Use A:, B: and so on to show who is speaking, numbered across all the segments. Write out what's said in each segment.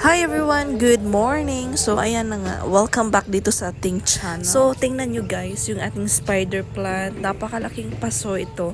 A: Hi everyone! Good morning! So ayan na nga, welcome back dito sa ating channel. So tingnan nyo guys, yung ating spider plant, napakalaking paso ito.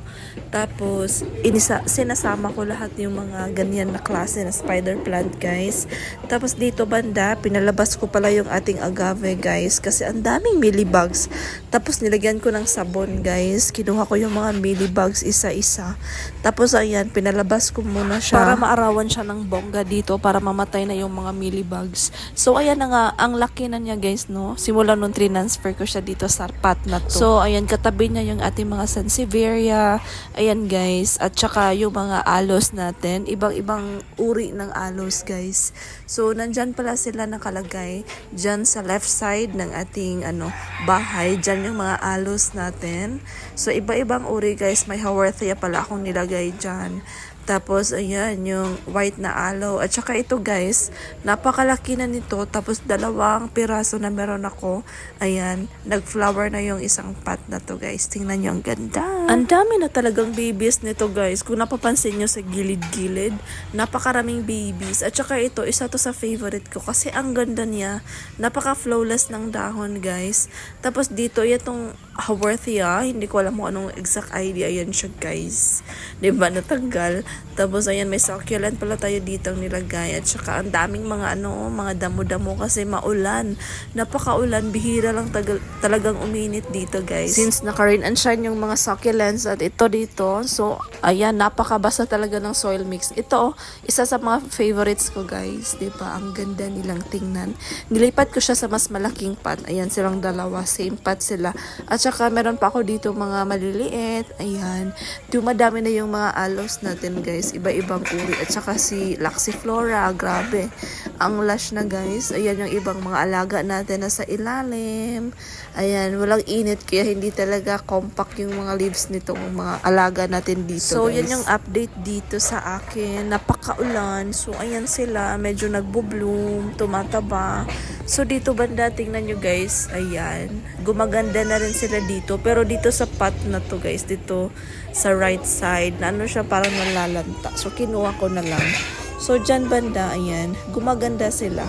A: Tapos inisa, sinasama ko lahat yung mga ganyan na klase na spider plant guys. Tapos dito banda, pinalabas ko pala yung ating agave guys kasi ang daming millibugs. Tapos nilagyan ko ng sabon guys, kinuha ko yung mga millibugs isa-isa. Tapos ayan, pinalabas ko muna siya para maarawan siya ng bongga dito para mamatay na yung mga millibugs. So ayan na nga, ang laki na niya guys no. Simula nung transfer ko siya dito sa pot na to. So ayan, katabi niya yung ating mga sansevieria. Ayan guys, at saka yung mga alos natin. Ibang-ibang uri ng alos guys. So nandyan pala sila nakalagay. Dyan sa left side ng ating ano bahay. Dyan yung mga alos natin. So iba-ibang uri guys. May haworthia pala akong nilagay dyan. Tapos, ayan, yung white na aloe. At saka ito, guys, napakalaki na nito. Tapos, dalawang piraso na meron ako. Ayan, nag-flower na yung isang pot na to, guys. Tingnan nyo, ang ganda. Ang dami na talagang babies nito, guys. Kung napapansin nyo sa gilid-gilid, napakaraming babies. At saka ito, isa to sa favorite ko. Kasi ang ganda niya. Napaka-flawless ng dahon, guys. Tapos, dito, itong Haworthia. Hindi ko alam kung anong exact idea yan siya, guys. Ba, natanggal. Tapos, ayan, may succulent pala tayo dito nilagay. At saka, ang daming mga, ano, mga damo-damo kasi maulan. Napakaulan. Bihira lang tagal, talagang uminit dito, guys. Since naka-rain and shine yung mga succulents at ito dito. So, ayan, napakabasa talaga ng soil mix. Ito, isa sa mga favorites ko, guys. Ba? Ang ganda nilang tingnan. Nilipat ko siya sa mas malaking pot. Ayan, silang dalawa. Same pot sila. At saka, meron pa ako dito mga maliliit. Ayan. Dumadami na yung mga alos natin, guys. Iba-ibang uri. At saka si Laxiflora. Grabe. Ang lush na, guys. Ayan yung ibang mga alaga natin na sa ilalim. Ayan. Walang init. Kaya hindi talaga compact yung mga leaves nitong mga alaga natin dito, So, yan yung update dito sa akin. Napakaulan. So, ayan sila. Medyo nagbo-bloom. Tumataba. So, dito banda, tingnan nyo guys. Ayan. Gumaganda na rin sila dito. Pero dito sa pot na to guys. Dito sa right side. Na ano siya parang nalalanta. So, kinuha ko na lang. So, dyan banda, ayan. Gumaganda sila.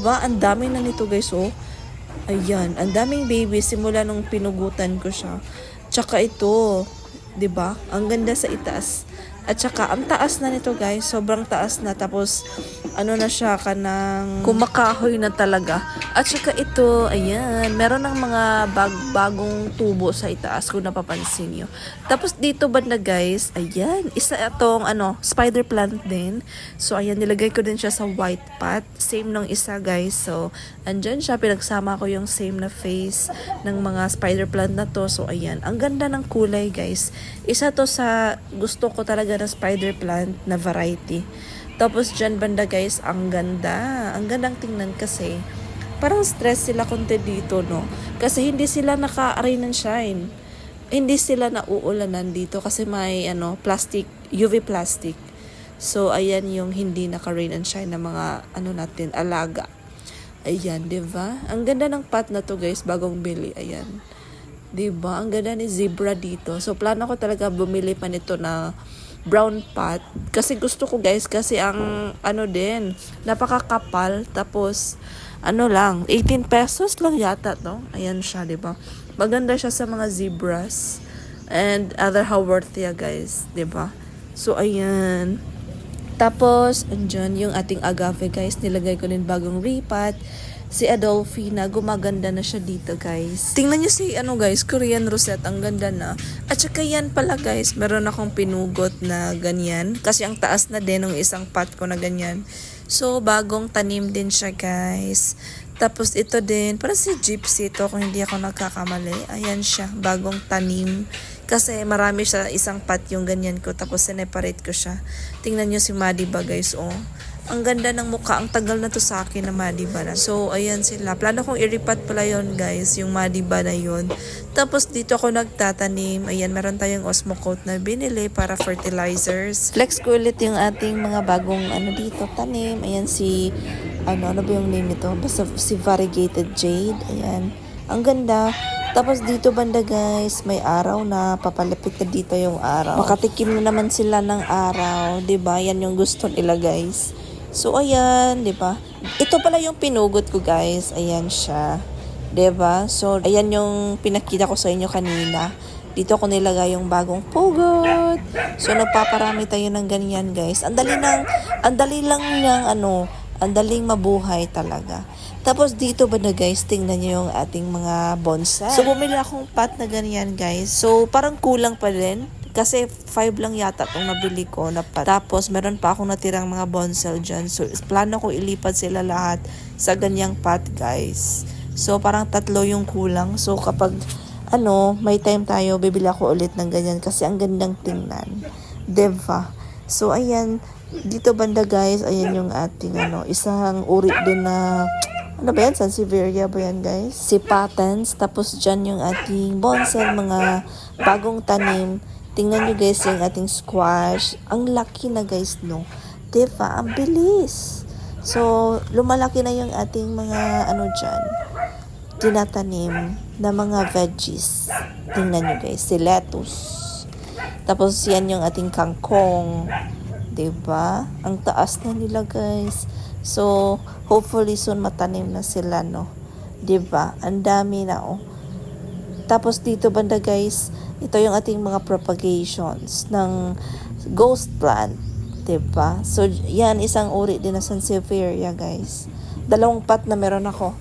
A: ba Ang dami na nito guys, oh. Ayan, ang daming baby simula nung pinugutan ko siya. Tsaka ito, 'di ba? Ang ganda sa itaas. At saka ang taas na nito guys, sobrang taas na tapos ano na siya kanang kumakahoy na talaga. At saka ito, ayan, meron ng mga bag bagong tubo sa itaas kung napapansin niyo. Tapos dito banda guys, ayan, isa itong ano, spider plant din. So ayan, nilagay ko din siya sa white pot. Same nung isa guys. So andyan siya, pinagsama ko yung same na face ng mga spider plant na to. So ayan, ang ganda ng kulay guys. Isa to sa gusto ko talaga na spider plant na variety. Tapos dyan banda guys, ang ganda. Ang gandang tingnan kasi. Parang stress sila konti dito, no? Kasi hindi sila naka-rain and shine. Hindi sila nauulanan dito kasi may ano, plastic, UV plastic. So, ayan yung hindi naka-rain and shine na mga ano natin, alaga. Ayan, 'di ba? Ang ganda ng pot na to, guys, bagong bili. Ayan. 'Di ba? Ang ganda ni zebra dito. So, plano ko talaga bumili pa nito na brown pot. Kasi gusto ko guys kasi ang ano din napakakapal. Tapos ano lang 18 pesos lang yata no? Ayan siya di ba? Maganda siya sa mga zebras. And other haworthia guys di ba? So ayan tapos andyan yung ating agave guys nilagay ko din bagong ripat si Adolfina, gumaganda na siya dito, guys. Tingnan niyo si, ano guys, Korean rosette, ang ganda na. At saka yan pala, guys, meron akong pinugot na ganyan. Kasi ang taas na din ng isang pot ko na ganyan. So, bagong tanim din siya, guys. Tapos, ito din, para si Gypsy ito, kung hindi ako nagkakamali. Ayan siya, bagong tanim. Kasi marami siya, isang pot yung ganyan ko. Tapos, sineparate ko siya. Tingnan niyo si Madiba, guys, oh ang ganda ng mukha. Ang tagal na to sa akin na Madiba na. So, ayan sila. Plano kong iripat pala yon guys, yung Madiba na yon Tapos, dito ako nagtatanim. Ayan, meron tayong Osmocote na binili para fertilizers. Flex ko ulit yung ating mga bagong ano dito, tanim. Ayan si, ano, ano ba yung name nito? Basta si Variegated Jade. Ayan. Ang ganda. Tapos dito banda guys, may araw na papalapit na dito yung araw. Makatikim na naman sila ng araw, 'di ba? Yan yung gusto nila guys. So, ayan, di ba? Ito pala yung pinugot ko, guys. Ayan siya. 'Di ba? So, ayan yung pinakita ko sa inyo kanina. Dito ko nilagay yung bagong pugot. So, nagpaparami tayo ng ganyan, guys. Ang dali lang, ang dali lang niyang, ano, ang daling mabuhay talaga. Tapos dito ba na guys, tingnan niyo yung ating mga bonsai. So, bumili akong pot na ganyan, guys. So, parang kulang pa din. Kasi 5 lang yata itong nabili ko na pot. Tapos, meron pa akong natirang mga bonsai dyan. So, plano ko ilipat sila lahat sa ganyang pot, guys. So, parang tatlo yung kulang. So, kapag, ano, may time tayo, bibili ako ulit ng ganyan kasi ang gandang tingnan. Diba? So, ayan. Dito banda, guys, ayan yung ating, ano, isang uri din na, ano ba yan? Sansevieria ba yan, guys? Si patents. Tapos, dyan yung ating bonsai, mga bagong tanim. Tingnan nyo, guys, yung ating squash. Ang laki na, guys, no? Diba? Ang bilis. So, lumalaki na yung ating mga, ano dyan, tinatanim na mga veggies. Tingnan nyo guys, si lettuce. Tapos yan yung ating kangkong. 'Di ba? Ang taas na nila guys. So, hopefully soon matanim na sila, no? 'Di ba? Ang dami na, oh. Tapos dito banda guys, ito yung ating mga propagations ng ghost plant. 'di ba? So, yan, isang uri din na Sansevieria, guys. Dalawang pot na meron ako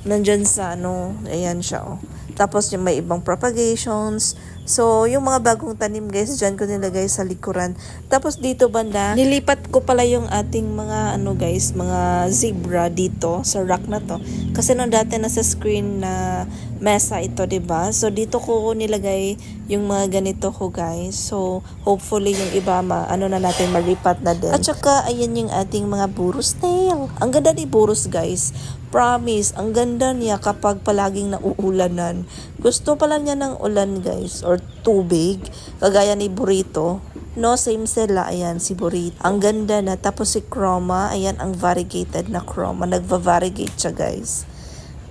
A: nandyan sa ano, ayan siya oh. Tapos yung may ibang propagations. So, yung mga bagong tanim guys, dyan ko nilagay sa likuran. Tapos dito banda, nilipat ko pala yung ating mga ano guys, mga zebra dito sa rack na to. Kasi nung dati nasa screen na mesa ito, ba? So dito ko nilagay yung mga ganito ko guys. So hopefully yung iba ma ano na natin malipat na din. At saka ayan yung ating mga burus tail. Ang ganda ni burus guys. Promise, ang ganda niya kapag palaging nauulanan. Gusto pala niya ng ulan guys or tubig kagaya ni burrito. No, same sila. Ayan, si Burrito. Ang ganda na. Tapos si Chroma, ayan, ang variegated na Chroma. Nagva-variegate siya, guys.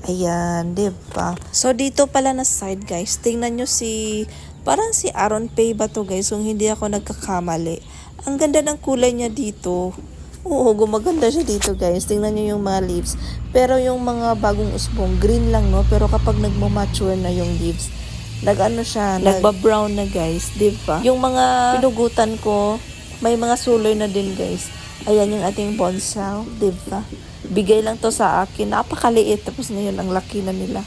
A: Ayan, di ba? So, dito pala na side, guys. Tingnan nyo si... Parang si Aaron Pay ba to, guys? Kung hindi ako nagkakamali. Ang ganda ng kulay niya dito. Oo, gumaganda siya dito, guys. Tingnan nyo yung mga leaves. Pero yung mga bagong usbong, green lang, no? Pero kapag nagmamature na yung leaves, nag-ano siya, nagba-brown na, guys. Di ba? Yung mga pinugutan ko, may mga suloy na din, guys. Ayan yung ating bonsai, di ba? Bigay lang to sa akin. Napakaliit. Tapos ngayon, ang laki na nila.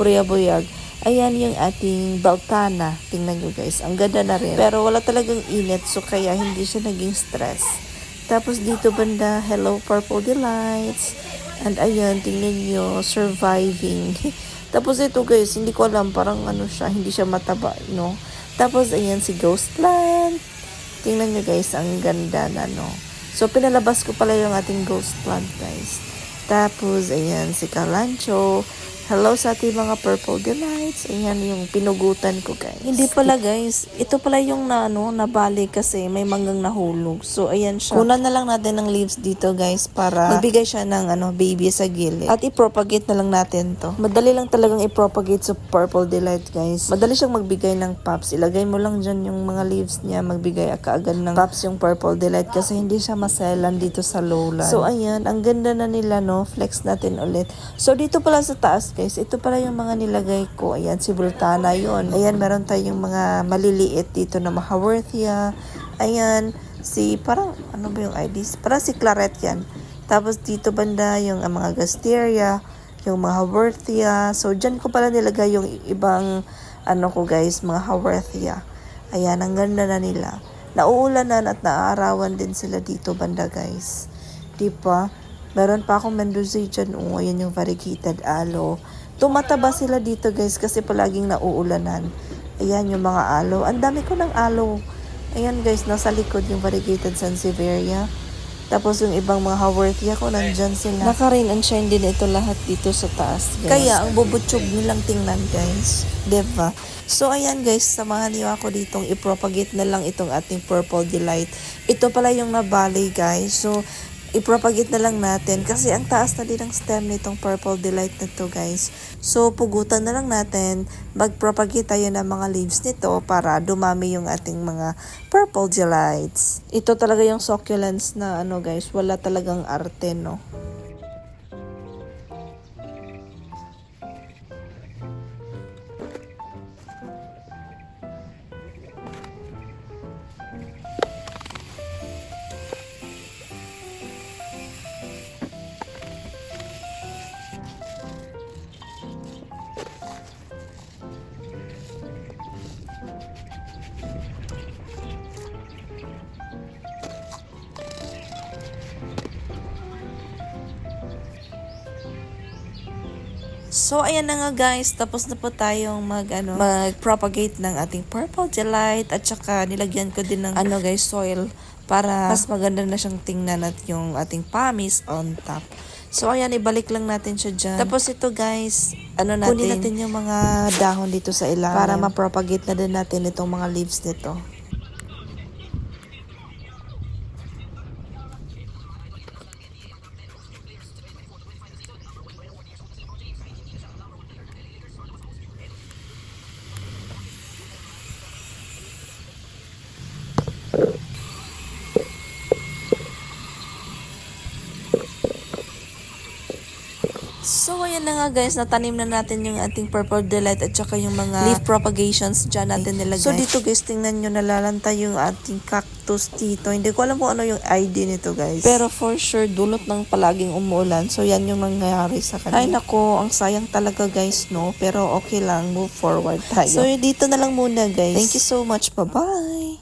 A: Purya-buyag. Ayan yung ating Beltana. Tingnan nyo guys. Ang ganda na rin. Pero wala talagang init. So kaya hindi siya naging stress. Tapos dito banda, Hello Purple Delights. And ayan, tingnan nyo, surviving. Tapos ito guys, hindi ko alam, parang ano siya, hindi siya mataba, no? Tapos ayan si Ghost Plant. Tingnan nyo guys, ang ganda na, no? So, pinalabas ko pala yung ating ghost plant, guys. Tapos, ayan, si Kalancho. Hello sa ating mga purple delights. Ayan yung pinugutan ko, guys. Hindi pala, guys. Ito pala yung na, ano, nabali kasi may manggang nahulog. So, ayan siya. Kunan na lang natin ng leaves dito, guys, para magbigay siya ng, ano, baby sa gilid. At i-propagate na lang natin to. Madali lang talagang i-propagate sa purple delight, guys. Madali siyang magbigay ng pops. Ilagay mo lang dyan yung mga leaves niya. Magbigay kaagad ng pops yung purple delight kasi hindi siya maselan dito sa lowland. So, ayan. Ang ganda na nila, no? Flex natin ulit. So, dito pala sa taas, guys, ito pala yung mga nilagay ko. Ayan, si Bultana yon. Ayan, meron tayong mga maliliit dito na Mahaworthia. Ayan, si parang, ano ba yung IDs? Parang si Claret yan. Tapos dito banda yung uh, mga Gasteria, yung mga Haworthia. So, dyan ko pala nilagay yung ibang, ano ko guys, mga Haworthia. Ayan, ang ganda na nila. Nauulanan at naaarawan din sila dito banda guys. Di ba? Meron pa akong Mendoza dyan. Oh, ayan yung variegated aloe. Tumataba sila dito guys kasi palaging nauulanan. Ayan yung mga aloe. Ang dami ko ng aloe. Ayan guys, nasa likod yung variegated Sansevieria. Tapos yung ibang mga Haworthia ko, nandyan sila. Naka-rain and shine din ito lahat dito sa taas, guys. Kaya, ang bubutsyog nilang tingnan, guys. Diba? So, ayan guys, samahan niyo ako ditong ipropagate na lang itong ating Purple Delight. Ito pala yung nabali, guys. So, ipropagate na lang natin kasi ang taas na din ang stem nitong purple delight na to guys. So pugutan na lang natin, mag-propagate tayo ng mga leaves nito para dumami yung ating mga purple delights. Ito talaga yung succulents na ano guys, wala talagang arte no. So, ayan na nga guys. Tapos na po tayong mag, ano, mag-propagate ng ating purple delight. At saka, nilagyan ko din ng, ano guys, soil para mas maganda na siyang tingnan at yung ating pamis on top. So, ayan, ibalik lang natin siya dyan. Tapos ito guys, ano natin, kunin natin yung mga dahon dito sa ilalim para ma-propagate na din natin itong mga leaves nito. So, ayan na nga guys, natanim na natin yung ating purple delight at saka yung mga leaf propagations dyan natin nilagay. So, dito guys, tingnan nyo, nalalanta yung ating cactus dito. Hindi ko alam kung ano yung ID nito guys. Pero for sure, dulot ng palaging umuulan. So, yan yung nangyayari sa kanila. Ay nako, ang sayang talaga guys, no? Pero okay lang, move forward tayo. So, dito na lang muna guys. Thank you so much. Bye-bye!